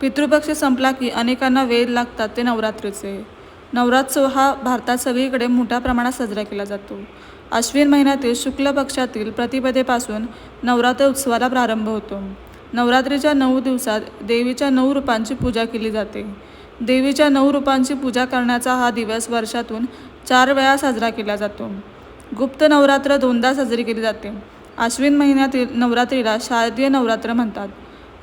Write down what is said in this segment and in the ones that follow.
पितृपक्ष संपला की अनेकांना वेध लागतात ते नवरात्रीचे. नवरात्रोत्सव हा भारतात सगळीकडे मोठ्या प्रमाणात साजरा केला जातो. अश्विन महिन्यातील शुक्ल पक्षातील प्रतिपदेपासून नवरात्र उत्सवाला प्रारंभ होतो. नवरात्रीच्या नऊ दिवसात देवीच्या नऊ रूपांची पूजा केली जाते. देवीच्या नऊ रूपांची पूजा करण्याचा हा दिवस वर्षातून चार वेळा साजरा केला जातो. गुप्त नवरात्र दोनदा साजरी केली जाते. आश्विन महिन्यातील नवरात्रीला शारदीय नवरात्र म्हणतात.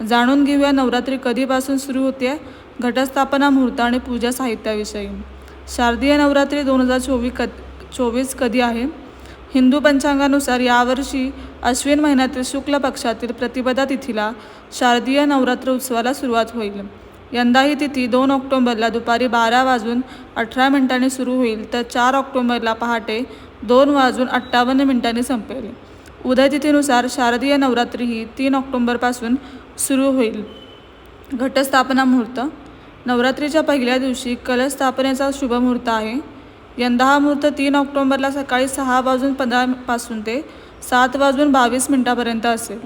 जाणून घेऊया नवरात्री कधीपासून सुरू होते घटस्थापना मुहूर्त आणि पूजा साहित्याविषयी. शारदीय नवरात्री दोन हजार चोवीस क चोवीस कधी आहे? हिंदू पंचांगानुसार यावर्षी अश्विन महिन्यातील शुक्ल पक्षातील प्रतिपदा तिथीला शारदीय नवरात्र उत्सवाला सुरुवात होईल. यंदा ही तिथी दोन ऑक्टोंबरला दुपारी बारा वाजून अठरा मिनिटांनी सुरू होईल तर चार ऑक्टोंबरला पहाटे दोन वाजून अठ्ठावन्न मिनिटांनी संपेल. उदयतिथीनुसार शारदीय नवरात्री ही तीन ऑक्टोंबरपासून सुरू होईल. घटस्थापना मुहूर्त. नवरात्रीच्या पहिल्या दिवशी कलश स्थापनेचा शुभमुहूर्त आहे. यंदा हा मुहूर्त तीन ऑक्टोंबरला सकाळी सहा वाजून पंधरापासून ते सात वाजून बावीस मिनिटापर्यंत असेल.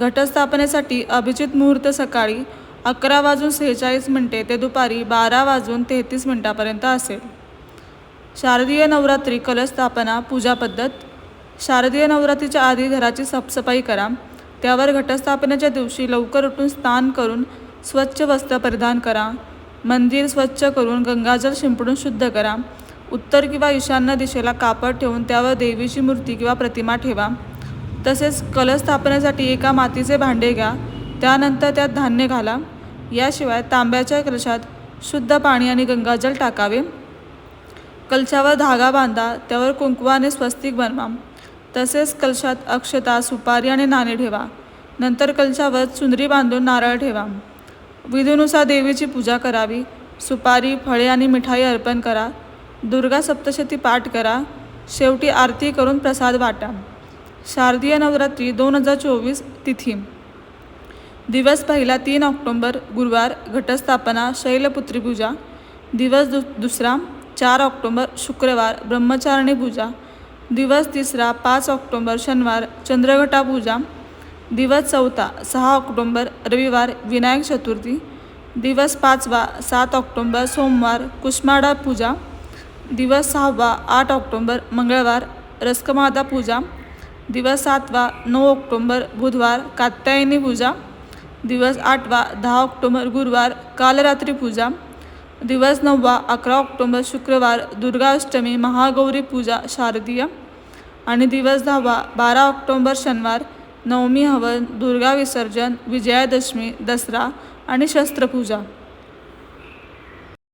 घटस्थापनेसाठी अभिजित मुहूर्त सकाळी अकरा वाजून सेहेचाळीस मिनटे ते दुपारी बारा वाजून तेहतीस मिनिटापर्यंत असेल. शारदीय नवरात्री कलशस्थापना पूजा पद्धत शारदीय नवरात्रीच्या आधी घराची साफसफाई करा. त्यावर घटस्थापनेच्या दिवशी लवकर उठून स्नान करून स्वच्छ वस्त्र परिधान करा. मंदिर स्वच्छ करून गंगाजल शिंपडून शुद्ध करा. उत्तर किंवा ईशान्य दिशेला कापड ठेवून त्यावर देवीची मूर्ती किंवा प्रतिमा ठेवा. तसेच कलश स्थापनेसाठी एका मातीचे भांडे घ्या. त्यानंतर त्यात धान्य घाला. याशिवाय तांब्याच्या कलशात शुद्ध पाणी आणि गंगाजल टाकावे. कलशावर धागा बांधा. त्यावर कुंकवाने स्वस्तिक बनवा. तसेच कलशात अक्षता सुपारी आणि नाणे ठेवा. नंतर कलशावर चुनरी बांधून नारळ ठेवा. विधीनुसार देवीची पूजा करावी. सुपारी फळे आणि मिठाई अर्पण करा. दुर्गा सप्तशती पाठ करा. शेवटी आरती करून प्रसाद वाटा. शारदीय नवरात्री दोन हजार चोवीस तिथी. दिवस पहिला तीन ऑक्टोंबर गुरुवार घटस्थापना शैलपुत्री पूजा. दिवस दु दुसरा चार ऑक्टोंबर शुक्रवार ब्रह्मचारिणी पूजा. दिवस तिसरा पाच ऑक्टोंबर शनिवार चंद्रघटा पूजा. दिवस चौथा सहा ऑक्टोंबर रविवार विनायक चतुर्थी. दिवस पाचवा सात ऑक्टोंबर सोमवार कुष्माडा पूजा. दिवस सहावा आठ ऑक्टोंबर मंगळवार रस्कमादा पूजा. दिवस सातवा नऊ ऑक्टोंबर बुधवार कात्यायनी पूजा. दिवस आठवा दहा ऑक्टोंबर गुरुवार कालरात्री पूजा. दिवस नववा अकरा ऑक्टोंबर शुक्रवार दुर्गाष्टमी महागौरी पूजा शारदीय. आणि दिवस दहावा बारा ऑक्टोंबर शनिवार नवमी हवन दुर्गा विसर्जन विजयादशमी दसरा आणि शस्त्रपूजा.